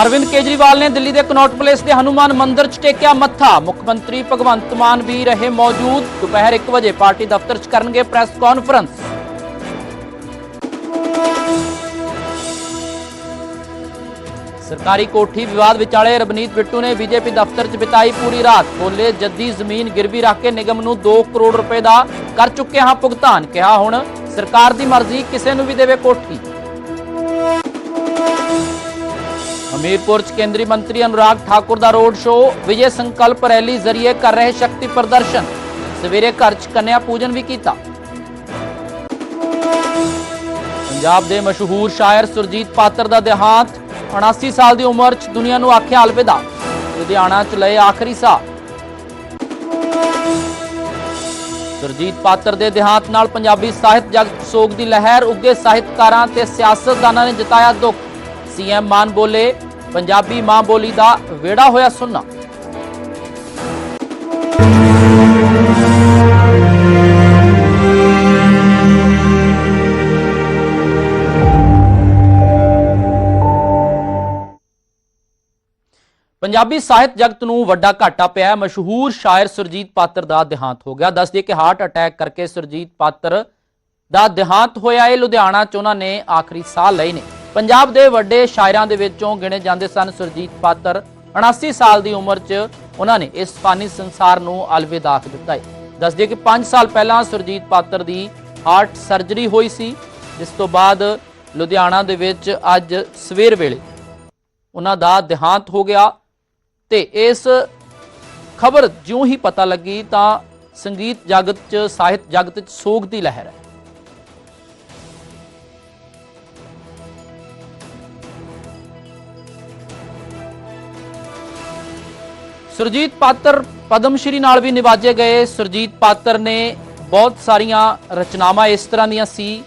ਅਰਵਿੰਦ ਕੇਜਰੀਵਾਲ ਨੇ ਦਿੱਲੀ ਦੇ Connaught place ਦੇ ਹਨੂਮਾਨ ਮੰਦਿਰ 'ਚ ਟੇਕਿਆ ਮੱਥਾ। ਮੁੱਖ ਮੰਤਰੀ ਭਗਵੰਤ ਮਾਨ ਵੀ ਰਹੇ ਮੌਜੂਦ। ਦੁਪਹਿਰ 1 ਵਜੇ ਪਾਰਟੀ ਦਫ਼ਤਰ 'ਚ ਕਰਨਗੇ ਪ੍ਰੈਸ ਕਾਨਫਰੰਸ। ਸਰਕਾਰੀ ਕੋਠੀ ਵਿਵਾਦ ਵਿਚਾਲੇ ਰਬਨੀਤ ਬਿੱਟੂ ਨੇ ਬੀਜੇਪੀ ਦਫ਼ਤਰ 'ਚ ਬਿਤਾਈ ਪੂਰੀ ਰਾਤ। ਬੋਲੇ, ਜੱਦੀ ਜ਼ਮੀਨ ਗਿਰਵੀ ਰੱਖ ਕੇ ਨਿਗਮ ਨੂੰ 2 ਕਰੋੜ ਰੁਪਏ ਦਾ ਕਰ ਚੁੱਕੇ ਹਾਂ ਭੁਗਤਾਨ, ਕਿਹਾ ਹੁਣ ਸਰਕਾਰ ਦੀ ਮਰਜ਼ੀ, ਕਿਸੇ ਨੂੰ ਵੀ ਦੇਵੇ ਕੋਠੀ। ਹਮੀਰਪੁਰ ਚ ਕੇਂਦਰੀ ਮੰਤਰੀ ਅਨੁਰਾਗ ਠਾਕੁਰ ਦਾ road show, Vijay Sankalp rally ਜ਼ਰੀਏ ਕਰ ਰਹੇ ਸ਼ਕਤੀ ਪ੍ਰਦਰਸ਼ਨ। ਸਵੇਰੇ ਘਰ ਚ ਕੰਨਿਆ ਪੂਜਨ ਵੀ ਕੀਤਾ। ਪੰਜਾਬ ਦੇ ਮਸ਼ਹੂਰ ਸ਼ਾਇਰ ਸੁਰਜੀਤ ਪਾਤਰ ਦਾ ਦੇਹਾਂਤ 79 ਸਾਲ ਦੀ ਉਮਰ ਚ ਦੁਨੀਆ ਨੂੰ ਆਖਿਆ ਅਲਵਿਦਾ। ਲੁਧਿਆਣਾ ਚ ਲਏ ਆਖਰੀ ਸਾਹ। ਸੁਰਜੀਤ ਪਾਤਰ ਦੇ ਦੇਹਾਂਤ ਨਾਲ ਪੰਜਾਬੀ ਸਾਹਿਤ ਜਗਤ ਸੋਗ ਦੀ ਲਹਿਰ ਉੱਗੇ ਸਾਹਿਤਕਾਰਾਂ ਤੇ ਸਿਆਸਤਦਾਨਾਂ ਨੇ ਜਤਾਇਆ ਦੁੱਖ। ਸੀਐਮ ਮਾਨ ਬੋਲੇ ਪੰਜਾਬੀ ਮਾਂ ਬੋਲੀ ਦਾ ਵਿੜਾ ਹੋਇਆ ਸੁਣਨਾ ਪੰਜਾਬੀ ਸਾਹਿਤ ਜਗਤ ਨੂੰ ਵੱਡਾ ਘਾਟਾ ਪਿਆ ਮਸ਼ਹੂਰ ਸ਼ਾਇਰ ਸੁਰਜੀਤ ਪਾਤਰ ਦਾ ਦੇਹਾਂਤ ਹੋ ਗਿਆ। ਦੱਸਦੇ ਕਿ ਹਾਰਟ ਅਟੈਕ ਕਰਕੇ ਸੁਰਜੀਤ ਪਾਤਰ ਦਾ ਦੇਹਾਂਤ ਹੋਇਆ। ਹੈ ਲੁਧਿਆਣਾ ਚ ਉਹਨਾਂ ਨੇ ਆਖਰੀ ਸਾਹ ਲਏ ਨੇ। ਪੰਜਾਬ ਦੇ ਵੱਡੇ ਸ਼ਾਇਰਾਂ ਦੇ ਵਿੱਚੋਂ ਗਿਣੇ ਜਾਂਦੇ ਸਨ ਸੁਰਜੀਤ ਪਾਤਰ। 79 ਸਾਲ ਦੀ ਉਮਰ 'ਚ ਉਹਨਾਂ ਨੇ ਇਸ ਫਾਨੀ ਸੰਸਾਰ ਨੂੰ ਅਲਵਿਦਾ ਆਖ ਦਿੱਤਾ ਹੈ ਦੱਸਦੇ ਕਿ 5 ਸਾਲ ਪਹਿਲਾਂ ਸੁਰਜੀਤ ਪਾਤਰ ਦੀ ਹਾਰਟ ਸਰਜਰੀ ਹੋਈ ਸੀ, ਜਿਸ ਤੋਂ ਬਾਅਦ ਲੁਧਿਆਣਾ ਦੇ ਵਿੱਚ ਅੱਜ ਸਵੇਰ ਵੇਲੇ ਉਹਨਾਂ ਦਾ ਦੇਹਾਂਤ ਹੋ ਗਿਆ ਤੇ ਇਸ ਖਬਰ ਜਿਉਂ ਹੀ ਪਤਾ ਲੱਗੀ ਤਾਂ ਸੰਗੀਤ ਜਗਤ 'ਚ, ਸਾਹਿਤ ਜਗਤ 'ਚ ਸੋਗ ਦੀ ਲਹਿਰ ਹੈ। ਸੁਰਜੀਤ ਪਾਤਰ ਪਦਮ ਸ਼੍ਰੀ ਨਾਲ ਵੀ ਨਿਵਾਜੇ ਗਏ। ਸੁਰਜੀਤ ਪਾਤਰ ਨੇ ਬਹੁਤ ਸਾਰੀਆਂ ਰਚਨਾਵਾਂ ਇਸ ਤਰ੍ਹਾਂ ਦੀਆਂ ਸੀ,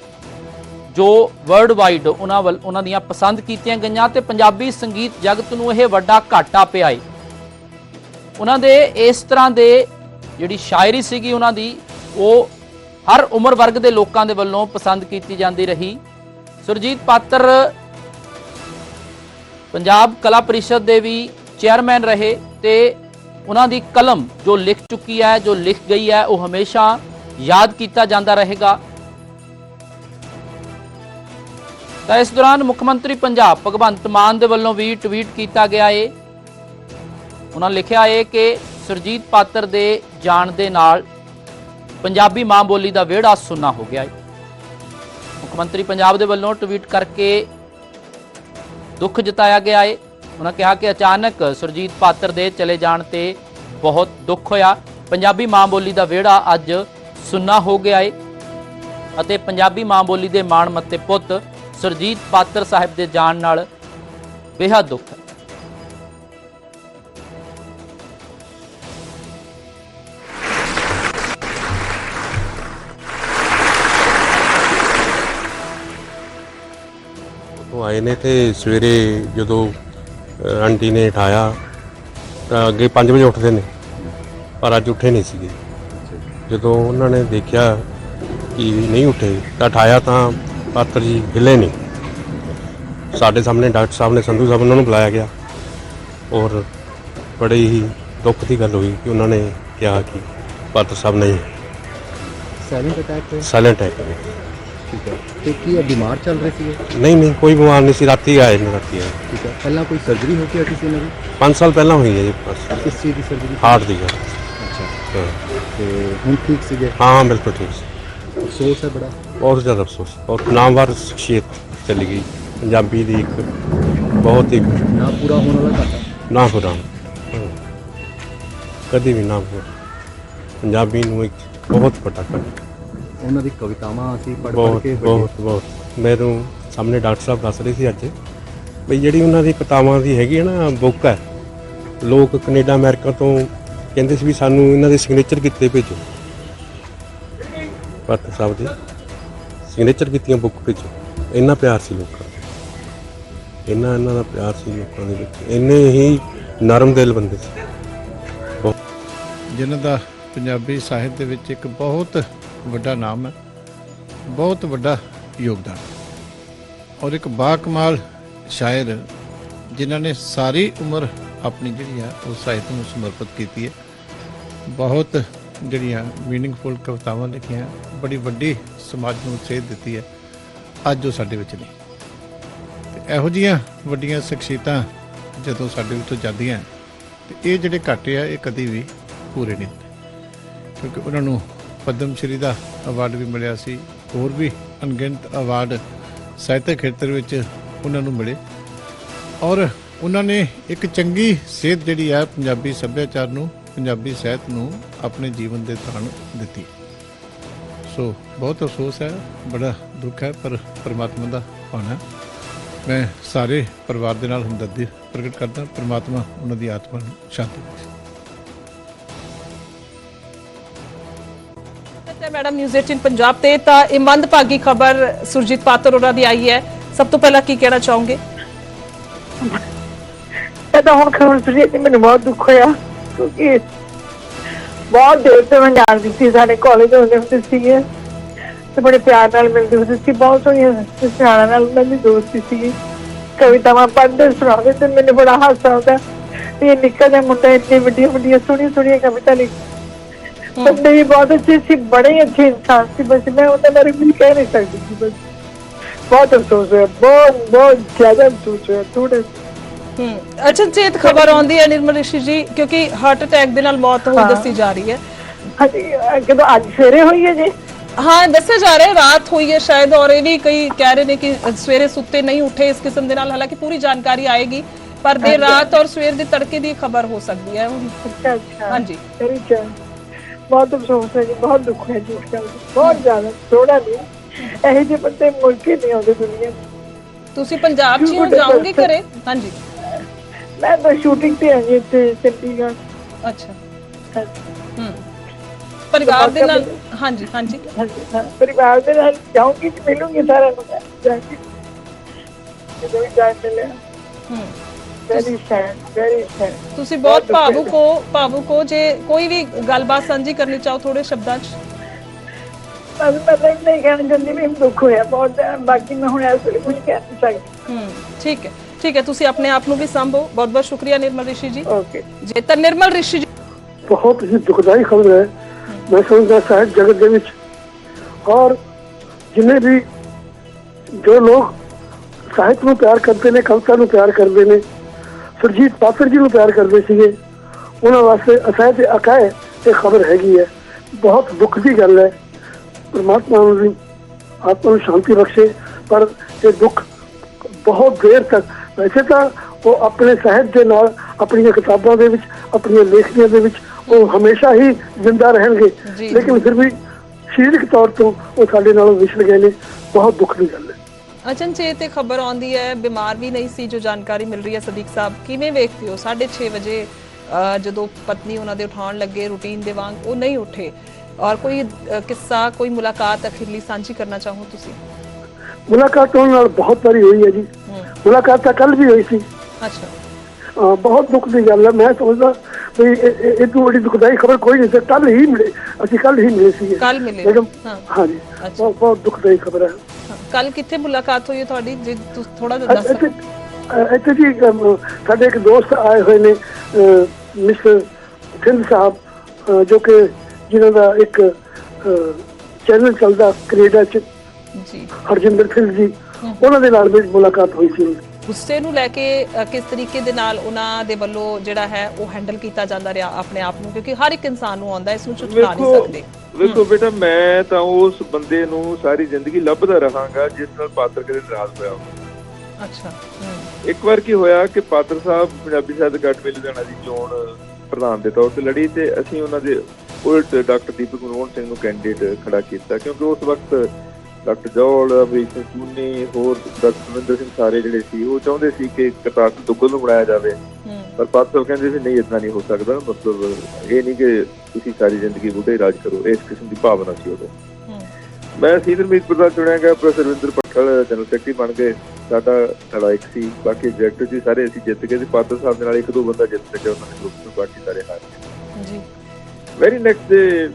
ਜੋ ਵਰਲਡ ਵਾਈਡ ਉਹਨਾਂ ਵੱਲ ਉਹਨਾਂ ਦੀਆਂ ਪਸੰਦ ਕੀਤੀਆਂ ਗਈਆਂ ਤੇ ਪੰਜਾਬੀ ਸੰਗੀਤ ਜਗਤ ਨੂੰ ਇਹ ਵੱਡਾ ਘਾਟਾ ਪਿਆ ਏ। ਉਹਨਾਂ ਦੇ ਇਸ ਤਰ੍ਹਾਂ ਦੇ ਜਿਹੜੀ ਸ਼ਾਇਰੀ ਸੀਗੀ ਉਹਨਾਂ ਦੀ, ਉਹ ਹਰ ਉਮਰ ਵਰਗ ਦੇ ਲੋਕਾਂ ਦੇ ਵੱਲੋਂ ਪਸੰਦ ਕੀਤੀ ਜਾਂਦੀ ਰਹੀ। ਸੁਰਜੀਤ ਪਾਤਰ ਪੰਜਾਬ ਕਲਾ ਪਰਿਸ਼ਦ ਦੇ ਵੀ ਚੇਅਰਮੈਨ ਰਹੇ ਤੇ ਉਹਨਾਂ ਦੀ ਕਲਮ ਜੋ ਲਿਖ ਚੁੱਕੀ ਹੈ, ਜੋ ਲਿਖ ਗਈ ਹੈ, ਉਹ ਹਮੇਸ਼ਾ ਯਾਦ ਕੀਤਾ ਜਾਂਦਾ ਰਹੇਗਾ। ਤਾਂ ਇਸ ਦੌਰਾਨ ਮੁੱਖ ਮੰਤਰੀ ਪੰਜਾਬ ਭਗਵੰਤ ਮਾਨ ਦੇ ਵੱਲੋਂ ਵੀ ਟਵੀਟ ਕੀਤਾ ਗਿਆ ਏ। ਉਹਨਾਂ ਲਿਖਿਆ ਏ ਕਿ ਸੁਰਜੀਤ ਪਾਤਰ ਦੇ ਜਾਣ ਦੇ ਨਾਲ ਪੰਜਾਬੀ ਮਾਂ ਬੋਲੀ ਦਾ ਵਿਹੜਾ ਸੁੰਨਾ ਹੋ ਗਿਆ ਏ। ਮੁੱਖ ਮੰਤਰੀ ਪੰਜਾਬ ਦੇ ਵੱਲੋਂ ਟਵੀਟ ਕਰਕੇ ਦੁੱਖ ਜਤਾਇਆ ਗਿਆ ਏ। ਉਹਨਾਂ ਕਿਹਾ ਕਿ ਅਚਾਨਕ ਸੁਰਜੀਤ ਪਾਤਰ ਦੇ ਚਲੇ ਜਾਣ ਤੇ ਬਹੁਤ ਦੁੱਖ ਹੋਇਆ। ਪੰਜਾਬੀ ਮਾਂ ਬੋਲੀ ਦਾ ਵਿਹੜਾ ਅੱਜ ਸੁੰਨਾ ਹੋ ਗਿਆ ਏ ਅਤੇ ਪੰਜਾਬੀ ਮਾਂ ਬੋਲੀ ਦੇ ਮਾਣ ਮੱਤੇ ਪੁੱਤ ਸੁਰਜੀਤ ਪਾਤਰ ਸਾਹਿਬ ਦੇ ਜਾਣ ਨਾਲ ਬੇਹੱਦ ਦੁੱਖ ਹੈ। ਆਏ ਨੇ ਤੇ ਸਵੇਰੇ ਜਦੋਂ ਆਂਟੀ ਨੇ ਉਠਾਇਆ ਤਾਂ ਅੱਗੇ 5 ਵਜੇ ਉੱਠਦੇ ਨੇ ਪਰ ਅੱਜ ਉੱਠੇ ਨਹੀਂ ਸੀਗੇ। ਜਦੋਂ ਉਹਨਾਂ ਨੇ ਦੇਖਿਆ ਕਿ ਨਹੀਂ ਉੱਠੇ ਤਾਂ ਉਠਾਇਆ ਤਾਂ ਪਾਤਰ ਜੀ ਹਿੱਲੇ ਨਹੀਂ ਸਾਡੇ ਸਾਹਮਣੇ ਡਾਕਟਰ ਸਾਹਿਬ ਨੇ ਸੰਧੂ ਸਾਹਿਬ ਉਹਨਾਂ ਨੂੰ ਬੁਲਾਇਆ ਗਿਆ। ਔਰ ਬੜੇ ਹੀ ਦੁੱਖ ਦੀ ਗੱਲ ਹੋਈ ਕਿ ਉਹਨਾਂ ਨੇ ਕਿਹਾ ਕਿ ਪਾਤਰ ਸਾਹਿਬ ਨਹੀਂ। ਸਾਇਲੈਂਟ ਅਟੈਕ ਸਾਇਲੈਂਟ ਹੈ ਠੀਕ ਹੈ। ਤੇ ਕੀ ਇਹ ਬਿਮਾਰ ਚੱਲ ਰਹੇ ਸੀਗੇ? ਨਹੀਂ ਨਹੀਂ ਕੋਈ ਬਿਮਾਰ ਨਹੀਂ ਸੀ। ਰਾਤੀ ਆਏ ਨੇ ਰਾਤੀ ਆਏ। ਠੀਕ ਹੈ। ਪਹਿਲਾਂ ਕੋਈ ਸਰਜਰੀ ਹੋ ਗਈ ਹੈ ਕਿਸੇ ਨੇ ਵੀ 5 ਸਾਲ ਪਹਿਲਾਂ ਹੋਈ ਹੈ ਜੀ ਬਸ। ਕਿਸ ਚੀਜ਼ ਦੀ ਸਰਜਰੀ ਹਾਰਟ ਦੀ ਅੱਛਾ। ਹਾਂ। ਤੇ ਹੁਣ ਠੀਕ ਸੀਗੇ? ਹਾਂ ਹਾਂ, ਬਿਲਕੁਲ ਠੀਕ ਸੀ। ਅਫਸੋਸ ਹੈ ਬੜਾ? ਬਹੁਤ ਜ਼ਿਆਦਾ ਅਫਸੋਸ। ਔਰ ਨਾਮਵਰ ਸ਼ਖਸੀਅਤ ਚਲੀ ਗਈ। ਪੰਜਾਬੀ ਦੀ ਇੱਕ ਬਹੁਤ ਇੱਕ ਨਾ ਪੂਰਾ ਹੋਣ ਵਾਲਾ ਘਾਟਾ? ਨਾ ਪੁਰਾਣ ਕਦੀ ਵੀ ਨਾ ਪੂਰਾ ਪੰਜਾਬੀ ਨੂੰ ਇੱਕ ਬਹੁਤ ਵੱਡਾ ਕਰ ਉਹਨਾਂ ਦੀ ਕਵਿਤਾਵਾਂ ਅਸੀਂ ਪੜ੍ਹ ਪੜ੍ਹ ਬਹੁਤ ਕੇ ਵੱਡੇ ਬਹੁਤ। ਬਹੁਤ ਮੈਨੂੰ ਸਾਹਮਣੇ ਡਾਕਟਰ ਸਾਹਿਬ ਦੱਸ ਰਹੇ ਸੀ ਅੱਜ ਵੀ ਜਿਹੜੀ ਉਹਨਾਂ ਦੀ ਕਿਤਾਬਾਂ ਦੀ ਹੈਗੀ ਹੈ ਨਾ ਬੁੱਕ ਹੈ ਲੋਕ ਕੈਨੇਡਾ ਅਮਰੀਕਾ ਤੋਂ ਕਹਿੰਦੇ ਸੀ ਵੀ ਸਾਨੂੰ ਇਹਨਾਂ ਦੇ ਸਿਗਨੇਚਰ ਕੀਤੇ ਭੇਜੋ। ਪਾਤਰ ਸਾਹਿਬ ਦੇ ਸਿਗਨੇਚਰ ਕੀਤੀਆਂ ਬੁੱਕ ਭੇਜੋ। ਇੰਨਾ ਪਿਆਰ ਸੀ ਲੋਕਾਂ ਦਾ। ਇੰਨਾ ਇਹਨਾਂ ਦਾ ਪਿਆਰ ਸੀ ਲੋਕਾਂ ਦੇ ਵਿੱਚ। ਇੰਨੇ ਹੀ ਨਰਮ ਦਿਲ ਬੰਦੇ ਸੀ। ਜਿਨ੍ਹਾਂ ਦਾ ਪੰਜਾਬੀ ਸਾਹਿਤ ਦੇ ਵਿੱਚ ਇੱਕ ਬਹੁਤ ਵੱਡਾ ਨਾਮ ਹੈ। ਬਹੁਤ ਵੱਡਾ ਯੋਗਦਾਨ। ਔਰ ਇੱਕ ਬਾਕਮਾਲ ਸ਼ਾਇਰ ਜਿਨ੍ਹਾਂ ਨੇ ਸਾਰੀ ਉਮਰ ਆਪਣੀ ਜਿਹੜੀ ਆ ਉਹ ਸਾਹਿਤ ਨੂੰ ਸਮਰਪਿਤ ਕੀਤੀ ਹੈ। ਬਹੁਤ ਜਿਹੜੀਆਂ ਮੀਨਿੰਗਫੁਲ ਕਵਿਤਾਵਾਂ ਲਿਖੀਆਂ, ਬੜੀ ਵੱਡੀ ਸਮਾਜ ਨੂੰ ਸੇਧ ਦਿੱਤੀ ਹੈ। ਅੱਜ ਉਹ ਸਾਡੇ ਵਿੱਚ ਨਹੀਂ ਇਹੋ ਜੀਆਂ ਵੱਡੀਆਂ ਸ਼ਖਸੀਅਤਾਂ ਜਦੋਂ ਸਾਡੇ ਵਿੱਚੋਂ ਜਾਂਦੀਆਂ, ਤੇ ਇਹ ਜਿਹੜੇ ਘਾਟੇ ਆ, ਇਹ ਕਦੀ ਵੀ ਪੂਰੇ ਨਹੀਂ ਹੁੰਦੇ। ਕਿਉਂਕਿ ਉਹਨਾਂ ਨੂੰ ਪਦਮ ਸ਼੍ਰੀ ਦਾ ਅਵਾਰਡ ਵੀ ਮਿਲਿਆ ਸੀ। ਹੋਰ ਵੀ ਅਣਗਿਣਤ ਅਵਾਰਡ ਸਾਹਿਤਕ ਖੇਤਰ ਵਿੱਚ ਉਹਨਾਂ ਨੂੰ ਮਿਲੇ। ਔਰ ਉਹਨਾਂ ਨੇ ਇੱਕ ਚੰਗੀ ਸਿਹਤ ਜਿਹੜੀ ਹੈ ਪੰਜਾਬੀ ਸੱਭਿਆਚਾਰ ਨੂੰ, ਪੰਜਾਬੀ ਸਾਹਿਤ ਨੂੰ ਆਪਣੇ ਜੀਵਨ ਦੇ ਦੌਰਾਨ ਦਿੱਤੀ। ਸੋ ਬਹੁਤ ਅਫਸੋਸ ਹੈ, ਬੜਾ ਦੁੱਖ ਹੈ, ਪਰ ਪਰਮਾਤਮਾ ਦਾ ਹੋਣਾ ਮੈਂ ਸਾਰੇ ਪਰਿਵਾਰ ਦੇ ਨਾਲ ਹਮਦਰਦੀ ਪ੍ਰਗਟ ਕਰਦਾ ਪਰਮਾਤਮਾ ਉਹਨਾਂ ਦੀ ਆਤਮਾ ਨੂੰ ਸ਼ਾਂਤੀ ਮੈਡਮ ਨਿਊਜ਼ 18 ਪੰਜਾਬ ਤੇ, ਤਾਂ ਇਹ ਮੰਦਭਾਗੀ ਖਬਰ ਸੁਰਜੀਤ ਪਾਤਰ ਹੋਰਾਂ ਦੀ ਆਈ ਹੈ। ਸਭ ਤੋਂ ਪਹਿਲਾਂ ਕੀ ਕਹਿਣਾ ਚਾਹੋਗੇ? ਇਹ ਤਾਂ ਹੁਣ ਖਬਰ ਸੁਣੀ ਤੇ ਮੈਨੂੰ ਬਹੁਤ ਦੁੱਖ ਹੋਇਆ, ਕਿਉਂਕਿ ਬਹੁਤ ਦੇਰ ਤੋਂ ਮੈਂ ਜਾਣਦੀ ਸੀ, ਸਾਡੇ ਕਾਲਜ ਹੁੰਦੇ ਹੁੰਦੇ ਸੀਗੇ ਤੇ ਬੜੇ ਪਿਆਰ ਨਾਲ ਮਿਲਦੇ ਹੁੰਦੇ ਸੀ ਬਹੁਤ ਸੋਹਣੀਆਂ ਸਿਆਣਾ ਨਾਲ ਉਹਨਾਂ ਦੋਸਤੀ ਸੀ ਕਵਿਤਾਵਾਂ ਪੜ੍ਹਦੇ, ਸੁਣਾਉਂਦੇ, ਤੇ ਮੈਨੂੰ ਬੜਾ ਹਾਸਾ ਆਉਂਦਾ। ਇਹ ਨਿੱਕਾ ਜਿਹਾ ਮੁੰਡਾ ਇੰਨੀ ਵੱਡੀਆਂ ਵੱਡੀਆਂ ਸੋਹਣੀਆਂ ਸੋਹਣੀਆਂ ਕਵਿਤਾ ਲਿਖ ਬੰਦੇ ਵੀ ਬਹੁਤ ਅੱਛੇ ਸੀ ਬੜੇ ਹੀ ਅੱਛੇ ਇਨਸਾਨ ਸੀ ਬਸ ਮੈਂ ਉਹਨਾਂ ਬਾਰੇ ਕੁਝ ਕਹਿ ਨਹੀਂ ਸਕਦੀ ਸੀ ਬਸ ਬਹੁਤ ਅਫਸੋਸ ਹੋਇਆ ਬਹੁਤ ਬਹੁਤ ਜ਼ਿਆਦਾ ਅਫਸੋਸ ਹੋਇਆ ਥੋੜੇ ਹੂੰ ਅਚਨਚੇਤ ਖਬਰ ਆਉਂਦੀ ਹੈ ਨਿਰਮਲ ਰਿਸ਼ੀ ਜੀ ਕਿਉਂਕਿ ਹਾਰਟ ਅਟੈਕ ਦੇ ਨਾਲ ਮੌਤ ਹੋਈ ਹਾਂ। ਦੱਸੀ ਜਾ ਰਹੀ ਹੈ ਹਾਂਜੀ ਅਹ ਕਦੋਂ ਅੱਜ ਸਵੇਰੇ ਹੋਈ ਹੈ ਜੀ ਹਾਂ ਦੱਸਿਆ ਜਾ ਰਿਹਾ ਹੈ ਰਾਤ ਹੋਈ ਹੈ ਸ਼ਾਇਦ ਔਰ ਇਹ ਵੀ ਕਈ ਕਹਿ ਰਹੇ ਨੇ ਕਿ ਸਵੇਰੇ ਸੁੱਤੇ ਨਹੀਂ ਉੱਠੇ ਇਸ ਕਿਸਮ ਦੇ ਨਾਲ ਹਾਲਾਂਕਿ ਪੂਰੀ ਜਾਣਕਾਰੀ ਆਏਗੀ ਪਰ ਦੇਰ ਰਾਤ ਔਰ ਸਵੇਰ ਦੇ ਤੜਕੇ ਦੀ ਖਬਰ ਹੋ ਸਕਦੀ ਹੈ ਹੁਣ ਅੱਛਾ ਅੱਛਾ ਹਾਂਜੀ। ਬਹੁਤ ਅਫਸੋਸ ਹੈ ਜੀ ਬਹੁਤ ਦੁੱਖ ਹੈ ਜੀ ਇਸ ਗੱਲ ਦਾ। ਬਹੁਤ ਜ਼ਿਆਦਾ ਥੋੜਾ ਨਹੀਂ। ਇਹੋ ਜਿਹੇ ਬੰਦੇ ਮੁੜ ਕੇ ਨਹੀਂ ਆਉਂਦੇ ਦੁਨੀਆ 'ਚ। ਤੁਸੀਂ ਪੰਜਾਬ 'ਚ ਹੀ ਹੋ ਜਾਓਗੇ ਵਾਸਤੇ- ਘਰੇ? ਹਾਂਜੀ। ਮੈਂ ਤਾਂ ਸ਼ੂਟਿੰਗ ਤੇ ਆਈ ਇੱਥੇ ਚੰਡੀਗੜ੍ਹ। ਅੱਛਾ। ਹੂੰ। ਪਰਿਵਾਰ ਦੇ ਨਾਲ ਹਾਂਜੀ ਹਾਂਜੀ। ਹਾਂਜੀ, ਹਾਂ। ਪਰਿਵਾਰ ਦੇ ਨਾਲ ਜਾਊਂਗੀ ਤੇ ਮਿਲੂੰਗੀ ਸਾਰਿਆਂ ਨੂੰ। ਮੈਂ ਜਾ ਕੇ। ਜਦੋਂ ਵੀ ਟਾਈਮ ਮਿਲਿਆ। ਹੂੰ। ਤੁਸੀਂ ਬਹੁਤ ਬਹੁਤ ਦੁੱਖ ਹੈ। ਭਾਵੁਕ ਹੋ ਭਾਵੁਕ ਹੋ ਜੇ ਕੋਈ ਵੀ ਗੱਲਬਾਤ ਸਾਂਝੀ ਕਰਨੀ ਚਾਹੋ ਥੋੜੇ ਸ਼ਬਦਾਂ 'ਚ। ਬਸ ਮੈਂ ਤਾਂ ਇੰਨਾ ਹੀ ਕਹਿਣਾ ਚਾਹੁੰਦੀ ਵੀ ਮੈਨੂੰ ਦੁੱਖ ਹੋਇਆ ਬਹੁਤ ਬਾਕੀ ਮੈਂ ਹੁਣ ਇਸ ਵੇਲੇ ਕੁਝ ਕਹਿ ਨਹੀਂ ਸਕਦੀ। ਹੂੰ ਠੀਕ ਹੈ ਠੀਕ ਹੈ ਤੁਸੀਂ ਆਪਣੇ ਆਪ ਨੂੰ ਵੀ ਸੰਭੋ। ਬਹੁਤ ਬਹੁਤ ਸ਼ੁਕਰੀਆ ਨਿਰਮਲ ਰਿਸ਼ੀ ਜੀ। ਓਕੇ ਜੇ ਤਾਂ ਨਿਰਮਲ ਰਿਸ਼ੀ ਜੀ ਬਹੁਤ ਹੀ ਦੁਖਦਾਈ ਖਬਰ ਹੈ। ਮੈਂ ਸਮਝਦਾ ਸਾਹਿਤ ਜਗਤ ਦੇ ਵਿੱਚ। ਔਰ ਜਿੰਨੇ ਵੀ ਜੋ ਲੋਕ ਸਾਹਿਤ ਨੂੰ ਪਿਆਰ ਕਰਦੇ ਨੇ ਕਵਿਤਾ ਨੂੰ ਪਿਆਰ ਕਰਦੇ ਨੇ ਸੁਰਜੀਤ ਪਾਤਰ ਜੀ ਨੂੰ ਪਿਆਰ ਕਰਦੇ ਸੀਗੇ। ਉਹਨਾਂ ਵਾਸਤੇ ਅਸਹਿਤ ਅਕਾਇ ਇਹ ਖਬਰ ਹੈਗੀ ਹੈ। ਬਹੁਤ ਦੁੱਖ ਦੀ ਗੱਲ ਹੈ। ਪਰਮਾਤਮਾ ਨੂੰ ਵੀ ਆਤਮਾ ਨੂੰ ਸ਼ਾਂਤੀ ਬਖਸ਼ੇ ਪਰ ਇਹ ਦੁੱਖ ਬਹੁਤ ਦੇਰ ਤੱਕ ਵੈਸੇ ਤਾਂ ਉਹ ਆਪਣੇ ਸਾਹਿਤ ਦੇ ਨਾਲ ਆਪਣੀਆਂ ਕਿਤਾਬਾਂ ਦੇ ਵਿੱਚ ਆਪਣੀਆਂ ਲੇਖਣੀਆਂ ਦੇ ਵਿੱਚ ਉਹ ਹਮੇਸ਼ਾ ਹੀ ਜ਼ਿੰਦਾ ਰਹਿਣਗੇ। ਲੇਕਿਨ ਫਿਰ ਵੀ ਸਰੀਰਕ ਤੌਰ ਤੋਂ ਉਹ ਸਾਡੇ ਨਾਲੋਂ ਵਿਛੜ ਗਏ ਨੇ। ਬਹੁਤ ਦੁੱਖ ਦੀ ਗੱਲ ਹੈ। ਅਚਨਚੇਤ ਇਹ ਖਬਰ ਆਉਂਦੀ ਹੈ ਬਿਮਾਰ ਵੀ ਨਹੀਂ ਸੀ ਜੋ ਜਾਣਕਾਰੀ ਮਿਲ ਰਹੀ ਹੈ ਸਦੀਕ ਸਾਹਿਬ। ਕਿਵੇਂ ਵੇਖਦੇ ਹੋ? 6:30 ਵਜੇ ਜਦੋਂ ਪਤਨੀ ਉਹਨਾਂ ਦੇ ਉਠਾਉਣ ਲੱਗੇ ਰੂਟੀਨ ਦੇ ਵਾਂਗ ਉਹ ਨਹੀਂ ਉੱਠੇ। ਔਰ ਕੋਈ ਕਿੱਸਾ ਕੋਈ ਮੁਲਾਕਾਤ ਅਖੀਰਲੀ ਸਾਂਝੀ ਕਰਨਾ ਚਾਹੋ ਤੁਸੀਂ? ਮੁਲਾਕਾਤ ਉਹਨਾਂ ਨਾਲ ਬਹੁਤ ਵਾਰੀ ਹੋਈ ਹੈ ਜੀ। ਮੁਲਾਕਾਤ ਤਾਂ ਕੱਲ ਵੀ ਹੋਈ ਸੀ। ਅੱਛਾ। ਬਹੁਤ ਦੁੱਖ ਦੀ ਗੱਲ ਹੈ। ਮੈਂ ਸਮਝਦਾ ਵੀ ਇਹ- ਤੋਂ ਵੱਡੀ ਦੁਖਦਾਈ ਖਬਰ ਕੋਈ ਨਹੀਂ ਸੀ ਕੱਲ ਹੀ ਮਿਲੇ ਅਸੀਂ ਕੱਲ ਹੀ ਮਿਲੇ ਸੀ ਕੱਲ ਮਿਲੇ। ਮੈਡਮ ਹਾਂ। ਹਾਂਜੀ। ਬਹੁਤ ਬਹੁਤ ਦੁਖਦਾਈ ਖਬਰ ਹੈ। ਕੱਲ ਕਿੱਥੇ ਮੁਲਾਕਾਤ ਹੋਈ ਹੈ ਤੁਹਾਡੀ? ਜੇ ਤੁਸੀਂ ਥੋੜਾ ਜਿਹਾ ਦੱਸ ਇੱਥੇ ਸਕੋ ਅ, ਇੱਥੇ ਜੀ ਸਾਡੇ ਇੱਕ ਦੋਸਤ ਆਏ ਹੋਏ ਨੇ ਮਿਸਟਰ ਥਿੰਦ ਸਾਹਿਬ ਜੋ ਕਿ ਜਿਨ੍ਹਾਂ ਦਾ ਇੱਕ ਚੈਨਲ ਚੱਲਦਾ ਕੈਨੇਡਾ ਚ ਜੀ। ਹਰਜਿੰਦਰ ਸਿੰਘ ਜੀ ਉਹਨਾਂ ਦੇ ਨਾਲ ਮੇਰੀ ਮੁਲਾਕਾਤ ਹੋਈ ਸੀ। ਗੁੱਸੇ ਨੂੰ ਲੈ ਕੇ ਕਿਸ ਤਰੀਕੇ ਦੇ ਨਾਲ ਉਹਨਾਂ ਦੇ ਵੱਲੋਂ ਜਿਹੜਾ ਹੈ ਉਹ ਹੈਂਡਲ ਕੀਤਾ ਜਾਂਦਾ ਰਿਹਾ ਆਪਣੇ ਆਪ ਨੂੰ? ਕਿਉਂਕਿ ਹਰ ਇੱਕ ਇਨਸਾਨ ਨੂੰ ਆਉਂਦਾ ਇਸ ਨੂੰ ਝੁਠਲਾ ਨਹੀਂ ਸਕਦੇ। ਵੇਖੋ ਬੇਟਾ ਮੈਂ ਤਾਂ ਉਸ ਬੰਦੇ ਨੂੰ ਸਾਰੀ ਜ਼ਿੰਦਗੀ ਲੱਭਦਾ ਰਹਾਂਗਾ ਜਿਸ ਨਾਲ ਪਾਤਰ ਕਦੇ ਨਾਰਾਜ਼ ਹੋਇਆ ਹੋਵੇ। ਅੱਛਾ ਇੱਕ ਵਾਰ ਕੀ ਹੋਇਆ ਕਿ ਪਾਤਰ ਸਾਹਿਬ ਪੰਜਾਬੀ ਸਾਹਿਤ ਅਕਾਡਮੀ ਲੁਧਿਆਣਾ ਦੀ ਚੋਣ ਪ੍ਰਧਾਨ ਦੇ ਤੌਰ ਤੇ ਲੜੀ ਤੇ ਅਸੀਂ ਉਹਨਾਂ ਦੇ ਉਲਟ ਡਾਕਟਰ ਦੀਪਕ ਮਨਮੋਹਨ ਸਿੰਘ ਨੂੰ ਕੈਂਡੀਡੇਟ ਖੜਾ ਕੀਤਾ ਕਿਉਂਕਿ ਉਸ ਵਕਤ ਡਾਕਟਰ ਜੋਲ ਅਭੀ ਸਿੰਘ ਚੂਨੀ ਹੋਰ ਡਾਕਟਰ ਸੁਰਿੰਦਰ ਸਿੰਘ ਸਾਰੇ ਜਿਹੜੇ ਸੀ ਉਹ ਚਾਹੁੰਦੇ ਸੀ ਕਿ ਕਰਤਾਰ ਸਿੰਘ ਦੁੱਗਲ ਨੂੰ ਬਣਾਇਆ ਜਾਵੇ। ਪਰ ਪਾਤਰ ਸਾਹਿਬ ਕਹਿੰਦੇ ਸੀ ਨਹੀਂ ਇਦਾਂ ਨਹੀਂ ਹੋ ਸਕਦਾ। ਮਤਲਬ ਇਹ ਨਹੀਂ ਕਿ ਤੁਸੀਂ ਸਾਰੀ ਜ਼ਿੰਦਗੀ ਬੁੱਢੇ ਰਾਜ ਕਰੋ ਇਸ ਕਿਸਮ ਦੀ ਭਾਵਨਾ ਸੀ ਉਦੋਂ। ਮੈਂ ਸੀਨੀਅਰ ਮੀਤ ਪ੍ਰਧਾਨ ਚੁਣਿਆ ਗਿਆ professor Ravinder Pathal general secretary ਬਣ ਗਏ। ਸਾਡਾ ਲੜਾਈ ਸੀ ਬਾਕੀ ਡਾਇਰੈਕਟਰ ਜੀ ਸਾਰੇ ਅਸੀਂ ਜਿੱਤ ਗਏ ਤੇ ਪਾਤਰ ਸਾਹਿਬ ਦੇ ਨਾਲ ਇੱਕ ਦੋ ਬੰਦਾ ਜਿੱਤ ਸਕਿਆ ਉਹਨਾਂ ਦੇ ਗਰੁੱਪ ਤੋਂ ਬਾਕੀ ਸਾਰੇ ਹਾਰ ਗਏ। ਜੀ। ਵੈਰੀ ਨੈਕਸਟ ਡੇ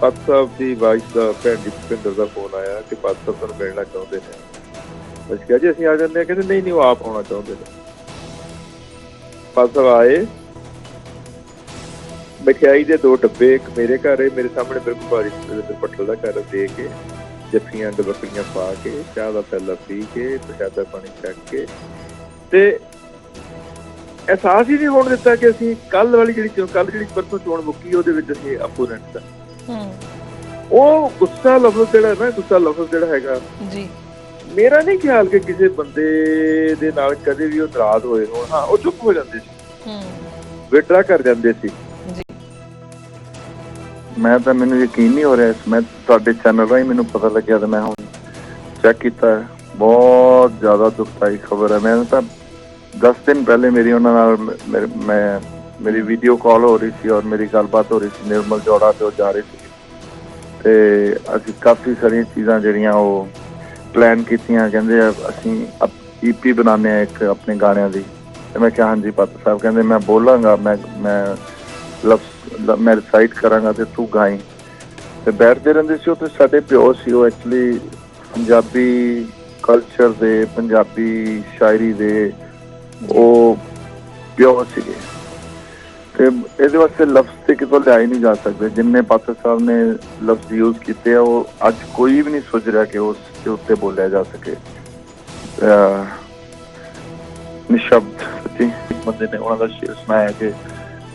ਪਾਤਰ ਸਾਹਿਬ ਦੀ ਵਾਈਸ ਦਾ ਭੈਣ ਦੀ ਭਿੰਦਰ ਦਾ ਫੋਨ ਆਇਆ ਕਿ ਪਾਤਰ ਸਾਹਿਬ ਨੂੰ ਮਿਲਣਾ ਚਾਹੁੰਦੇ ਨੇ। ਅਸੀਂ ਕਿਹਾ ਜੀ, ਅਸੀਂ ਆ ਜਾਂਦੇ ਆ ਕਹਿੰਦੇ, ਨਹੀਂ ਨਹੀਂ, ਉਹ ਆਪ ਆਉਣਾ ਚਾਹੁੰਦੇ ਨੇ। ਪਾਸਾ ਆਏ। ਮਠਿਆਈ ਦੇ ਦੋ ਡੱਬੇ, ਇੱਕ ਮੇਰੇ ਘਰ ਹੈ, ਮੇਰੇ ਸਾਹਮਣੇ ਬਿਲਕੁਲ ਬਾਰੀ ਦੇ ਪੱਟਲ ਦਾ ਘਰ ਦੇ ਕੇ, ਜੱਫੀਆਂ ਗਲਬਕੜੀਆਂ ਪਾ ਕੇ, ਚਾਹ ਦਾ ਪਹਿਲਾ ਪੀ ਕੇ, ਪ੍ਰਸ਼ਾਦਾ ਪਾਣੀ ਛਕ ਕੇ, ਤੇ ਅਹਿਸਾਸ ਹੀ ਨਹੀਂ ਹੋਣ ਦਿੱਤਾ ਕਿ ਅਸੀਂ ਕੱਲ ਵਾਲੀ ਜਿਹੜੀ ਕੱਲ ਜਿਹੜੀ ਪਰਸੋਂ ਚੋਣ ਮੁੱਕੀ ਉਹਦੇ ਵਿੱਚ ਅਸੀਂ ਆਪੋਨੈਂਟ ਦਾ ਹੂੰ। ਉਹ ਗੁੱਸਾ ਲਫ਼ਜ਼ ਜਿਹੜਾ ਹੈ ਨਾ ਗੁੱਸਾ ਲਫ਼ਜ਼ ਜਿਹੜਾ ਹੈਗਾ ਜੀ। ਮੇਰਾ ਨਹੀਂ ਖਿਆਲ ਕਿ ਕਿਸੇ ਬੰਦੇ ਦੇ ਨਾਲ ਕਦੇ ਵੀ ਉਹ ਨਾਰਾਜ਼ ਹੋਏ ਹੋਣ। ਹਾਂ ਉਹ ਚੁੱਪ ਹੋ ਜਾਂਦੇ ਸੀ। ਹੂੰ। ਵਿਡਰਾ ਕਰ ਜਾਂਦੇ ਸੀ। ਜੀ। ਮੈਂ ਤਾਂ ਮੈਨੂੰ ਯਕੀਨ ਨਹੀਂ ਹੋ ਰਿਹਾ ਇਸ ਮੈਂ ਤੁਹਾਡੇ ਚੈਨਲ ਰਾਹੀਂ ਮੈਨੂੰ ਪਤਾ ਲੱਗਿਆ ਤੇ ਮੈਂ ਹੁਣ ਚੈੱਕ ਕੀਤਾ। ਬਹੁਤ ਜ਼ਿਆਦਾ ਦੁਖਦਾਈ ਖਬਰ ਹੈ। ਮੈਂ ਤਾਂ 10 ਦਿਨ ਪਹਿਲੇ ਮੇਰੀ ਉਹਨਾਂ ਨਾਲ ਮੈਂ, ਮੇਰੀ ਵੀਡੀਓ ਕਾਲ ਹੋ ਰਹੀ ਸੀ ਔਰ ਮੇਰੀ ਗੱਲਬਾਤ ਹੋ ਰਹੀ ਸੀ, ਨਿਰਮਲ ਜੋੜਾ ਤੇ ਉਹ ਜਾ ਰਹੇ ਸੀ। ਤੇ ਅਸੀਂ ਕਾਫੀ ਸਾਰੀਆਂ ਚੀਜ਼ਾਂ ਜਿਹੜੀਆਂ ਉਹ ਪਲਾਨ ਕੀਤੀਆਂ, ਕਹਿੰਦੇ ਅਸੀਂ ਈਪੀ ਬਣਾਉਂਦੇ ਆ ਇੱਕ ਆਪਣੇ ਗਾਣਿਆਂ ਦੀ। ਤੇ ਮੈਂ ਕਿਹਾ, ਹਾਂਜੀ ਪਾਤਰ ਸਾਹਿਬ, ਕਹਿੰਦੇ ਮੈਂ ਬੋਲਾਂਗਾ, ਮੈਂ ਮੈਂ ਲਫ਼ਜ਼ ਮੈਂ ਰਿਸਾਈਟ ਕਰਾਂਗਾ ਤੇ ਤੂੰ ਗਾਈ। ਤੇ ਬੈਠਦੇ ਰਹਿੰਦੇ ਸੀ ਉਹ ਤੇ ਸਾਡੇ ਪਿਓ ਸੀ, ਉਹ ਐਕਚੁਅਲੀ ਪੰਜਾਬੀ ਕਲਚਰ ਦੇ, ਪੰਜਾਬੀ ਸ਼ਾਇਰੀ ਦੇ ਉਹ ਪਿਓ ਸੀਗੇ। ਤੇ ਇਹਦੇ ਵਾਸਤੇ ਲਫ਼ਜ਼ ਤੇ ਕਿਤੋਂ ਲਿਆਏ ਨਹੀਂ ਜਾ ਸਕਦੇ। ਜਿੰਨੇ ਪਾਤਰ ਸਾਹਿਬ ਨੇ ਲਫ਼ਜ਼ ਯੂਜ਼ ਕੀਤੇ ਆ, ਉਹ ਅੱਜ ਕੋਈ ਵੀ ਨਹੀਂ ਸੋਚ ਰਿਹਾ ਕਿ ਉਸ ਦੇ ਉੱਤੇ ਬੋਲਿਆ ਜਾ ਸਕੇ। ਨਿਸ਼ਬਦ ਸੱਚੀ ਬੰਦੇ ਨੇ ਉਹਨਾਂ ਦਾ ਸ਼ੇਰ ਸੁਣਾਇਆ ਕਿ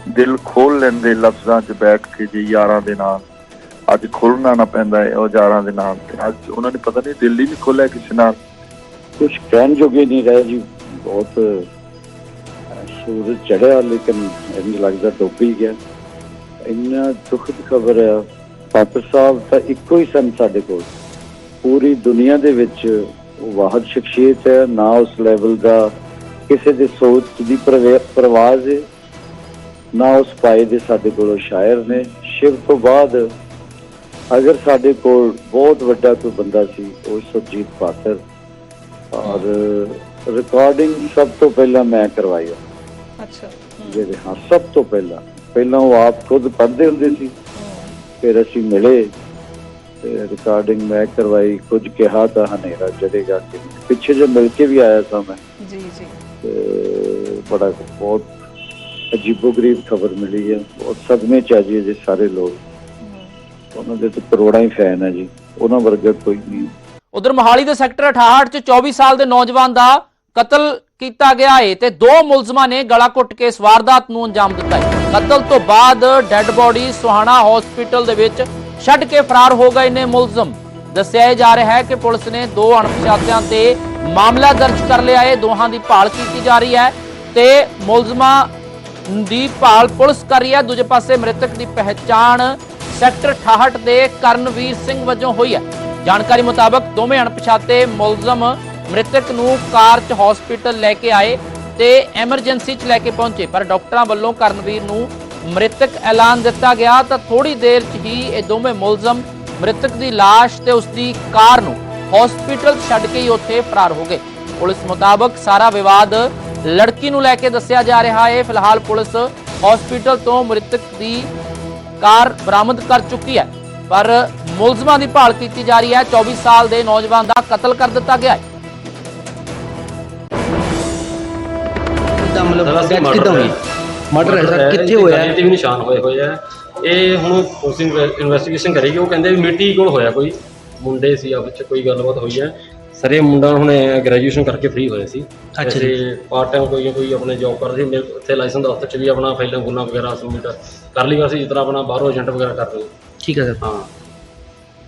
ਦਿਲ ਖੋਲ ਲੈਂਦੇ ਲਫ਼ਜ਼ਾਂ 'ਚ ਬੈਠ ਕੇ ਜੀ ਯਾਰਾਂ ਦੇ ਨਾਲ ਅੱਜ ਖੁੱਲਣਾ ਨਾ ਪੈਂਦਾ ਹੈ ਉਹ ਯਾਰਾਂ ਦੇ ਨਾਲ ਤੇ। ਅੱਜ ਉਹਨਾਂ ਨੇ ਪਤਾ ਨਹੀਂ ਦਿਲ ਹੀ ਨਹੀਂ ਖੋਲਿਆ ਕਿਸੇ ਨਾਲ। ਕੁਝ ਕਹਿਣ ਜੋਗੇ ਨਹੀਂ ਰਹੇ ਜੀ। ਬਹੁਤ ਸੂਰਜ ਚੜਿਆ, ਲੇਕਿਨ ਇੰਜ ਲੱਗਦਾ ਡੁੱਬ ਹੀ ਗਿਆ। ਇੰਨਾ ਦੁਖਦ ਖਬਰ ਹੈ ਪਾਤਰ ਸਾਹਿਬ ਤਾਂ ਇੱਕੋ ਹੀ ਸਨ ਸਾਡੇ ਕੋਲ। ਪੂਰੀ ਦੁਨੀਆ ਦੇ ਵਿੱਚ ਵਾਹਦ ਸ਼ਖਸੀਅਤ ਹੈ, ਨਾ ਉਸ ਲੈਵਲ ਦਾ ਕਿਸੇ ਦੇ ਸੋਚ ਦੀ ਪ੍ਰਵਾਜ਼ ਹੈ, ਨਾ ਉਸ ਪਾਏ ਦੇ ਸਾਡੇ ਕੋਲ ਉਹ ਸ਼ਾਇਰ ਨੇ। ਸ਼ਿਵ ਤੋਂ ਬਾਅਦ ਅਗਰ ਸਾਡੇ ਕੋਲ ਬਹੁਤ ਵੱਡਾ ਕੋਈ ਬੰਦਾ ਸੀ, ਉਹ ਸੁਰਜੀਤ ਪਾਤਰ। ਔਰ ਰਿਕਾਰਡਿੰਗ ਸਭ ਤੋਂ ਪਹਿਲਾਂ ਮੈਂ ਕਰਵਾਈ ਆ। ਅੱਛਾ ਜਿਹੜੇ ਹਾਂ ਸਭ ਤੋਂ ਪਹਿਲਾਂ। ਪਹਿਲਾਂ ਉਹ ਆਪ ਖੁਦ ਪੜ੍ਹਦੇ ਹੁੰਦੇ ਸੀ। ਫਿਰ ਅਸੀਂ ਮਿਲੇ। ਤੇ ਰਿਕਾਰਡਿੰਗ ਮੈਂ ਕਰਵਾਈ ਕੁਝ ਕਿਹਾ ਤਾਂ ਹਨੇਰਾ ਜੜੇਗਾ ਕਿ ਪਿੱਛੇ ਜੇ ਮਿਲ ਕੇ ਵੀ ਆਇਆ ਸਾਂ ਮੈਂ। ਜੀ ਜੀ। ਤੇ ਬੜਾ ਬਹੁਤ ਅਜੀਬੋ-ਗਰੀਬ ਖਬਰ ਮਿਲੀ ਹੈ। ਬਹੁਤ ਸਦਮੇ ਚ ਆ ਜੀ ਸਾਰੇ ਲੋਕ। ਉਹਨਾਂ ਦੇ ਤਾਂ ਕਰੋੜਾਂ ਹੀ ਫੈਨ ਹੈ ਜੀ। ਉਹਨਾਂ ਵਰਗਾ ਕੋਈ ਨਹੀਂ। ਉਧਰ ਮੋਹਾਲੀ ਦੇ ਸੈਕਟਰ 68 ਚ 24 ਸਾਲ ਦੇ ਨੌਜਵਾਨ ਦਾ ਕਤਲ ਕੀਤਾ ਗਿਆ ਹੈ ਤੇ ਦੋ ਮੁਲਜ਼ਮਾਂ ਨੇ ਗਲਾ ਘੁੱਟ ਕੇ ਇਸ ਵਾਰਦਾਤ ਨੂੰ ਅੰਜਾਮ ਦਿੱਤਾ ਹੈ ਕਤਲ ਤੋਂ ਬਾਅਦ ਡੈੱਡ ਬੋਡੀ ਸੁਹਾਣਾ ਹਸਪੀਟਲ ਦੇ ਵਿੱਚ ਛੱਡ ਕੇ ਫਰਾਰ ਹੋ ਗਏ ਨੇ ਮੁਲਜ਼ਮ। ਦੱਸਿਆ ਜਾ ਰਿਹਾ ਹੈ ਕਿ ਪੁਲਿਸ ਨੇ ਦੋ ਅਣਪਛਾਤਿਆਂ ਤੇ ਮਾਮਲਾ ਦਰਜ ਕਰ ਲਿਆ ਹੈ ਦੋਹਾਂ ਦੀ ਭਾਲ ਕੀਤੀ ਜਾ ਰਹੀ ਹੈ ਤੇ ਮੁਲਜ਼ਮਾਂ ਦੀ ਭਾਲ ਪੁਲਿਸ ਕਰ ਰਹੀ ਹੈ। ਦੂਜੇ ਪਾਸੇ ਮ੍ਰਿਤਕ ਦੀ ਪਹਿਚਾਣ ਸੈਕਟਰ 68 ਦੇ ਕਰਨਵੀਰ ਸਿੰਘ ਵਜੋਂ ਹੋਈ ਹੈ। ਜਾਣਕਾਰੀ ਮੁਤਾਬਕ ਦੋਵੇਂ ਅਣਪਛਾਤੇ ਮੁਲਜ਼ਮ ਮ੍ਰਿਤਕ ਨੂੰ ਕਾਰ 'ਚ ਹਸਪੀਟਲ ਲੈ ਕੇ ਆਏ ਤੇ ਐਮਰਜੈਂਸੀ 'ਚ ਲੈ ਕੇ ਪਹੁੰਚੇ। ਪਰ ਡਾਕਟਰਾਂ ਵੱਲੋਂ ਕਰਨਵੀਰ ਨੂੰ ਮ੍ਰਿਤਕ ਐਲਾਨ ਦਿੱਤਾ ਗਿਆ ਤਾਂ ਥੋੜੀ ਦੇਰ 'ਚ ਹੀ ਇਹ ਦੋਵੇਂ ਮੁਲਜ਼ਮ ਮ੍ਰਿਤਕ ਦੀ ਲਾਸ਼ ਤੇ ਉਸਦੀ ਕਾਰ ਨੂੰ ਹਸਪੀਟਲ ਛੱਡ ਕੇ ਹੀ ਉੱਥੇ ਫਰਾਰ ਹੋ ਗਏ। ਪੁਲਿਸ ਮੁਤਾਬਕ ਸਾਰਾ ਵਿਵਾਦ ਲੜਕੀ ਨੂੰ ਲੈ ਕੇ ਦੱਸਿਆ ਜਾ ਰਿਹਾ ਹੈ। ਫਿਲਹਾਲ ਪੁਲਿਸ ਹਸਪੀਟਲ ਤੋਂ ਮ੍ਰਿਤਕ ਦੀ ਕਾਰ ਬਰਾਮਦ ਕਰ ਚੁੱਕੀ ਹੈ। ਪਰ ਮੁਲਜ਼ਮਾਂ ਦੀ ਭਾਲ ਕੀਤੀ ਜਾ ਰਹੀ ਹੈ। 24 ਸਾਲ ਦੇ ਨੌਜਵਾਨ ਦਾ ਕਤਲ ਕਰ ਦਿੱਤਾ ਗਿਆ ਹੈ। ਕਿੱਦਾਂ ਮਤਲਬ ਡੈਥ ਕਿੱਦਾਂ ਹੋਈ ਮਰਡਰ ਹੈ ਸਰ ਕਿੱਥੇ ਹੋਇਆ? ਗਲੇ ਤੇ ਵੀ ਨਿਸ਼ਾਨ ਹੋਏ ਹੋਏ ਆ ਇਹ ਹੁਣ ਪੁਲਿਸ ਇਨਵੈਸਟੀਗੇਸ਼ਨ ਕਰੇਗੀ ਉਹ ਕਹਿੰਦੇ ਵੀ ਮਿੱਟੀ ਕੋਲ ਹੋਇਆ ਕੋਈ। ਮੁੰਡੇ ਸੀ ਆਪਸ ਵਿੱਚ ਕੋਈ ਗੱਲਬਾਤ ਹੋਈ ਹੈ। ਸਰ ਇਹ ਮੁੰਡਾ ਹੁਣ ਗ੍ਰੈਜੂਏਸ਼ਨ ਕਰਕੇ ਫ੍ਰੀ ਹੋਇਆ ਸੀ। ਅੱਛਾ ਜੀ। ਪਾਰਟ ਟਾਈਮ ਕੋਈ ਕੋਈ ਆਪਣੇ ਜੌਬ ਕਰਦਾ ਸੀ। ਮੇਰੇ ਉੱਥੇ ਲਾਇਸੈਂਸ ਦਫ਼ਤਰ ਚ ਵੀ ਆਪਣਾ ਫਾਈਲਾਂ ਗੁਨਾ ਵਗੈਰਾ ਸਬਮਿਟ ਕਰ ਲਈ ਸੀ। ਜਿਸ ਤਰ੍ਹਾਂ ਆਪਣਾ ਬਾਹਰੋਂ ਏਜੰਟ ਵਗੈਰਾ ਕਰ ਰਹੇ ਠੀਕ ਹੈ ਸਰ। ਹਾਂ।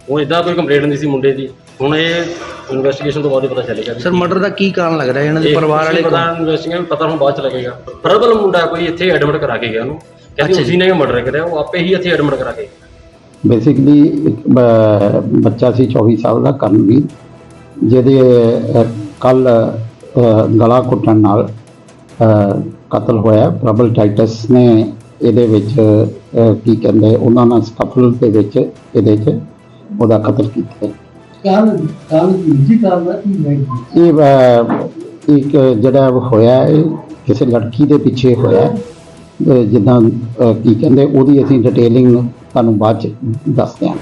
ਉਹ ਇਦਾਂ ਕੋਈ ਕੰਪਲੇਂਟ ਨਹੀਂ ਸੀ ਮੁੰਡੇ ਦੀ। ਹੁਣ ਇਹ ਇਨਵੈਸਟੀਗੇਸ਼ਨ ਤੋਂ ਬਾਅਦ ਹੀ ਪਤਾ ਚੱਲੇਗਾ ਵੀ ਸਰ ਮਰਡਰ ਦਾ ਕੀ ਕਾਰਨ ਲੱਗ ਰਿਹਾ? ਇਹਨਾਂ ਦੇ ਪਰਿਵਾਰ ਵਾਲੇ ਪਤਾ ਇਨਵੈਸਟੀਗੇਸ਼ਨ ਪਤਾ ਹੁਣ ਬਾਅਦ ਚ ਲੱਗੇਗਾ। ਪ੍ਰਬਲ ਮੁੰਡਾ ਕੋਈ ਇੱਥੇ ਐਡਮਿਟ ਕਰਾ ਕੇ ਗਿਆ ਉਹਨੂੰ। ਕਹਿੰਦੇ। ਉਸੇ ਨੇ ਮਰਡਰ ਕਰਿਆ ਉਹ ਆਪੇ ਹੀ ਇੱਥੇ ਐਡਮਿਟ ਕਰਾ ਕੇ। ਬੇਸਿਕਲੀ ਬੱਚਾ ਸੀ 24 ਸਾਲ ਦਾ ਕਰਨਵੀਰ ਜਿਹਦੇ ਕੱਲ ਗਲਾ ਘੁੱਟਣ ਨਾਲ ਕਤਲ ਹੋਇਆ। ਪ੍ਰਬਲ ਟਾਈਟਸ ਨੇ ਇਹਦੇ ਵਿੱਚ ਕੀ ਕਹਿੰਦੇ ਉਹਨਾਂ ਨਾਲ ਸਕਫਲ ਦੇ ਵਿੱਚ ਇਹਦੇ 'ਚ ਉਹਦਾ ਕਤਲ ਕੀਤਾ ਹੈ। ਇਹ ਅ, ਇੱਕ ਜਿਹੜਾ ਹੋਇਆ ਇਹ ਕਿਸੇ ਲੜਕੀ ਦੇ ਪਿੱਛੇ ਹੋਇਆ ਹੈ। ਜਿੱਦਾਂ ਕੀ ਕਹਿੰਦੇ ਉਹਦੀ ਅਸੀਂ ਡਿਟੇਲਿੰਗ ਤੁਹਾਨੂੰ ਬਾਅਦ ਚ ਦੱਸਦੇ ਹਾਂ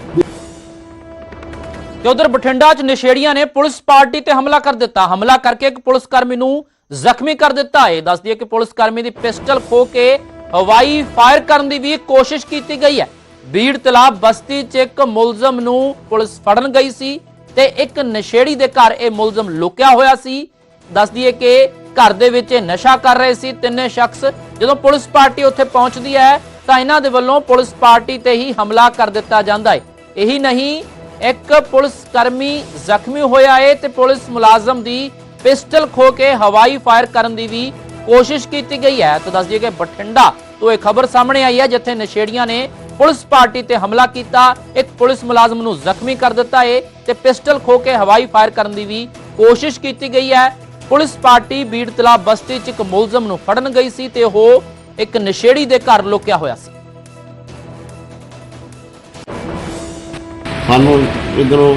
ਤੇ ਉਧਰ ਬਠਿੰਡਾ 'ਚ ਨਸ਼ੇੜੀਆਂ ਨੇ ਪੁਲਿਸ ਪਾਰਟੀ ਤੇ ਹਮਲਾ ਕਰ ਦਿੱਤਾ। ਹਮਲਾ ਕਰਕੇ ਇੱਕ ਪੁਲਿਸ ਕਰਮੀ ਨੂੰ ਜ਼ਖਮੀ ਕਰ ਦਿੱਤਾ। ਹੈ ਦੱਸ ਦਈਏ ਕਿ ਪੁਲਿਸ ਕਰਮੀ ਦੀ ਪਿਸਟਲ ਖੋ ਕੇ ਹਵਾਈ ਫਾਇਰ ਕਰਨ ਦੀ ਵੀ ਕੋਸ਼ਿਸ਼ ਕੀਤੀ ਗਈ ਹੈ। ਬੀੜ ਤਲਾਬ ਬਸਤੀ 'ਚ ਇੱਕ ਮੁਲਜ਼ਮ ਨੂੰ ਪੁਲਿਸ ਫੜਨ ਗਈ ਸੀ ਤੇ ਇੱਕ ਨਸ਼ੇੜੀ ਦੇ ਘਰ ਇਹ ਮੁਲਜ਼ਮ ਲੁਕਿਆ ਹੋਇਆ ਸੀ। ਦੱਸ ਦਈਏ ਕਿ ਘਰ ਦੇ ਵਿੱਚ ਇਹ ਨਸ਼ਾ ਕਰ ਰਹੇ ਸੀ ਤਿੰਨੇ ਸ਼ਖਸ। ਜਦੋਂ ਪੁਲਿਸ ਪਾਰਟੀ ਉੱਥੇ ਪਹੁੰਚਦੀ ਹੈ, ਤਾਂ ਇਹਨਾਂ ਦੇ ਵੱਲੋਂ ਪੁਲਿਸ ਪਾਰਟੀ ਤੇ ਹੀ ਹਮਲਾ ਕਰ ਦਿੱਤਾ ਜਾਂਦਾ ਹੈ। ਇਹੀ ਨਹੀਂ, ਇੱਕ ਪੁਲਿਸ ਕਰਮੀ ਜ਼ਖਮੀ ਹੋਇਆ ਹੈ ਤੇ ਪੁਲਿਸ ਮੁਲਾਜ਼ਮ ਦੀ ਪਿਸਟਲ ਖੋ ਕੇ ਹਵਾਈ ਫਾਇਰ ਕਰਨ ਦੀ ਵੀ ਕੋਸ਼ਿਸ਼ ਕੀਤੀ ਗਈ ਹੈ। ਤਾਂ ਦੱਸ ਦਈਏ ਕਿ ਬਠਿੰਡਾ, ਤੋਂ ਇਹ ਖਬਰ ਸਾਹਮਣੇ ਆਈ ਹੈ, ਜਿੱਥੇ ਨਸ਼ੇੜੀਆਂ ਨੇ ਪੁਲਿਸ ਪਾਰਟੀ ਤੇ ਹਮਲਾ ਕੀਤਾ। ਇੱਕ ਪੁਲਿਸ ਮੁਲਾਜ਼ਮ ਨੂੰ ਜ਼ਖਮੀ ਕਰ ਦਿੱਤਾ ਹੈ ਤੇ ਪਿਸਟਲ ਖੋ ਕੇ ਹਵਾਈ ਫਾਇਰ ਕਰਨ ਦੀ ਵੀ ਕੋਸ਼ਿਸ਼ ਕੀਤੀ ਗਈ ਹੈ। ਪੁਲਿਸ ਪਾਰਟੀ ਬੀੜ ਤਲਾਬ ਬਸਤੀ 'ਚ ਇੱਕ ਮੁਲਜ਼ਮ ਨੂੰ ਫੜਨ ਗਈ ਸੀ ਤੇ ਉਹ ਇੱਕ ਨਸ਼ੇੜੀ ਦੇ ਘਰ ਲੁਕਿਆ ਹੋਇਆ ਸੀ। ਸਾਨੂੰ ਇਧਰੋਂ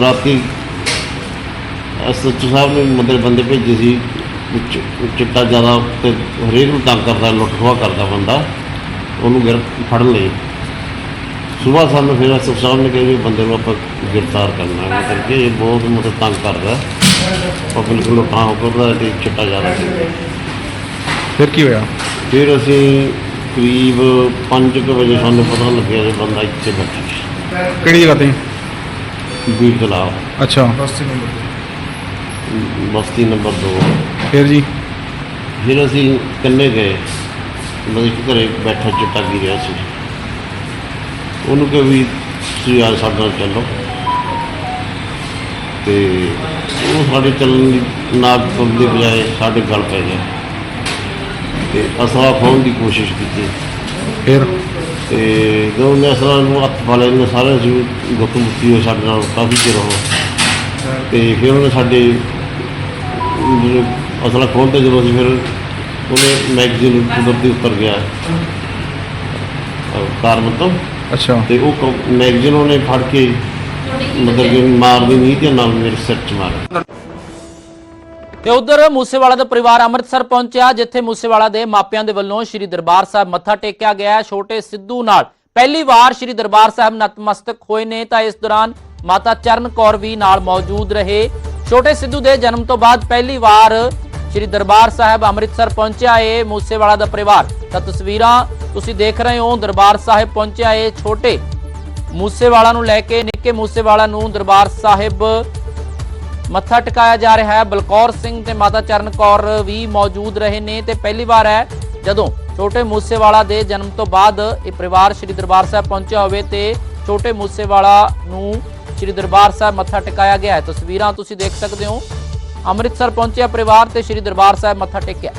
ਰਾਤੀ ਐਸਐਚਓ ਸਾਹਿਬ ਨੇ ਮਤਲਬ ਬੰਦੇ ਭੇਜੇ ਸੀ। ਵਿੱਚ ਚਿੱਟਾ ਜ਼ਿਆਦਾ ਤੇ ਹਰੇਕ ਨੂੰ ਤੰਗ ਕਰਦਾ ਲੁੱਟ ਖੋਹ ਕਰਦਾ ਬੰਦਾ ਉਹਨੂੰ ਗਿਰ ਫੜ ਲਈ ਸਵੇਰ ਸਾਨੂੰ ਫਿਰ ਐਸਐਚਓ ਸਾਹਿਬ ਨੇ ਕਿਹਾ ਵੀ ਬੰਦੇ ਨੂੰ ਆਪਾਂ ਗ੍ਰਿਫਤਾਰ ਕਰਨਾ ਹੈ ਕਰਕੇ ਇਹ ਬਹੁਤ ਮਤਲਬ ਤੰਗ ਕਰਦਾ। ਪਬਲਿਕ ਨੂੰ ਲੁੱਟਾਂ ਕਰਦਾ ਤੇ ਚਿੱਟਾ ਜ਼ਿਆਦਾ ਫਿਰ ਕੀ ਹੋਇਆ? ਫਿਰ ਅਸੀਂ ਕਰੀਬ 5 ਵਜੇ ਸਾਨੂੰ ਪਤਾ ਲੱਗਿਆ ਕਿ ਬੰਦਾ ਇੱਥੇ ਬੈਠਾ ਕਿਹੜੀ ਜਗ੍ਹਾ ਤੇ? ਬੀੜ ਤਲਾਬ ਅੱਛਾ ਬਸਤੀ ਨੰਬਰ 2 ਫਿਰ ਜੀ? ਫਿਰ ਅਸੀਂ ਕੰਨੇ ਗਏ। ਮਤਲਬ ਕਿ ਘਰੇ ਬੈਠਾ ਚਿੱਟਾ ਪੀ ਰਿਹਾ ਸੀ। ਉਹਨੂੰ ਕਿ ਵੀ ਤੁਸੀਂ ਆ ਸਾਡੇ ਨਾਲ ਚੱਲੋ। ਤੇ ਉਹ ਸਾਡੇ ਚੱਲਣ ਦੀ ਨਾਕ ਤੁਰਨ ਦੀ ਬਜਾਏ ਸਾਡੇ ਗਲ ਪੈ ਗਿਆ ਤੇ ਅਸਲਾ ਖੋਹਣ ਦੀ ਕੋਸ਼ਿਸ਼ ਕੀਤੀ। ਫਿਰ? ਤੇ ਜਦੋਂ ਅਸਲਾ ਨੂੰ ਹੱਥ ਲਿਆ ਉਹਨੇ ਸਾਰੇ ਜੀ ਗੁੱਤ ਮੁੱਤੀ ਹੋਏ ਸਾਡੇ ਨਾਲ ਕਾਫੀ ਚਿਰ ਉਹ ਤੇ ਫਿਰ ਉਹਨੇ ਸਾਡੇ ਜਦੋਂ ਅਸਲਾ ਖੋਲ੍ਹ ਤੇ ਜਦੋਂ ਅਸੀਂ ਫਿਰ ਉਹਨੇ ਮੈਗਜ਼ੀਨ ਕੁਦਰਤੀ ਉੱਤਰ ਗਿਆ। ਅਹ ਕਾਰ ਮਤਲਬ। ਅੱਛਾ। ਤੇ ਉਹ ਕ- ਮੈਗਜ਼ੀਨ ਉਹਨੇ ਫੜ ਕੇ ਮਤਲਬ ਕਿ ਮਾਰਦੀ ਨਹੀਂ ਤੇ ਨਾਲ ਮੇਰੇ ਸਿਰ 'ਚ ਮਾਰਿਆ। ਤੇ ਉਧਰ ਮੂਸੇਵਾਲਾ ਦਾ ਪਰਿਵਾਰ ਅੰਮ੍ਰਿਤਸਰ ਪਹੁੰਚਿਆ ਜਿੱਥੇ ਮੂਸੇਵਾਲਾ ਦੇ ਮਾਪਿਆਂ ਦੇ ਵੱਲੋਂ ਸ੍ਰੀ ਦਰਬਾਰ ਸਾਹਿਬ ਮੱਥਾ ਟੇਕਿਆ ਗਿਆ। ਹੈ। ਛੋਟੇ ਸਿੱਧੂ ਨਾਲ ਪਹਿਲੀ ਵਾਰ ਸ੍ਰੀ ਦਰਬਾਰ ਸਾਹਿਬ ਨਤਮਸਤਕ ਹੋਏ ਨੇ ਤਾਂ ਇਸ ਦੌਰਾਨ ਮਾਤਾ ਚਰਨ ਕੌਰ ਵੀ ਨਾਲ ਮੌਜੂਦ ਰਹੇ। ਛੋਟੇ ਸਿੱਧੂ ਦੇ ਜਨਮ ਤੋਂ ਬਾਅਦ ਪਹਿਲੀ ਵਾਰ ਸ੍ਰੀ ਦਰਬਾਰ ਸਾਹਿਬ ਅੰਮ੍ਰਿਤਸਰ ਪਹੁੰਚਿਆ ਏ ਮੂਸੇਵਾਲਾ ਦਾ ਪਰਿਵਾਰ। ਤਾਂ ਤਸਵੀਰਾਂ ਤੁਸੀਂ ਦੇਖ ਰਹੇ ਹੋ, ਦਰਬਾਰ ਸਾਹਿਬ ਪਹੁੰਚਿਆ ਏ ਛੋਟੇ ਮੂਸੇਵਾਲਾ ਨੂੰ ਲੈ ਕੇ, ਨਿੱਕੇ ਮੂਸੇਵਾਲਾ ਨੂੰ ਦਰਬਾਰ ਸਾਹਿਬ ਮੱਥਾ ਟਿਕਾਇਆ ਜਾ ਰਿਹਾ ਹੈ। ਬਲਕੌਰ ਸਿੰਘ ਤੇ ਮਾਤਾ ਚਰਨ ਕੌਰ ਵੀ ਮੌਜੂਦ ਰਹੇ ਨੇ ਤੇ ਪਹਿਲੀ ਵਾਰ ਹੈ, ਜਦੋਂ ਛੋਟੇ ਮੂਸੇਵਾਲਾ ਦੇ ਜਨਮ ਤੋਂ ਬਾਅਦ ਇਹ ਪਰਿਵਾਰ ਸ੍ਰੀ ਦਰਬਾਰ ਸਾਹਿਬ ਪਹੁੰਚਿਆ ਹੋਵੇ ਤੇ ਛੋਟੇ ਮੂਸੇਵਾਲਾ ਨੂੰ ਸ੍ਰੀ ਦਰਬਾਰ ਸਾਹਿਬ ਮੱਥਾ ਟਿਕਾਇਆ ਗਿਆ ਹੈ। ਤਸਵੀਰਾਂ ਤੁਸੀਂ ਦੇਖ ਸਕਦੇ ਹੋ। ਅੰਮ੍ਰਿਤਸਰ ਪਹੁੰਚਿਆ ਪਰਿਵਾਰ ਤੇ ਸ੍ਰੀ ਦਰਬਾਰ ਸਾਹਿਬ ਮੱਥਾ ਟੇਕਿਆ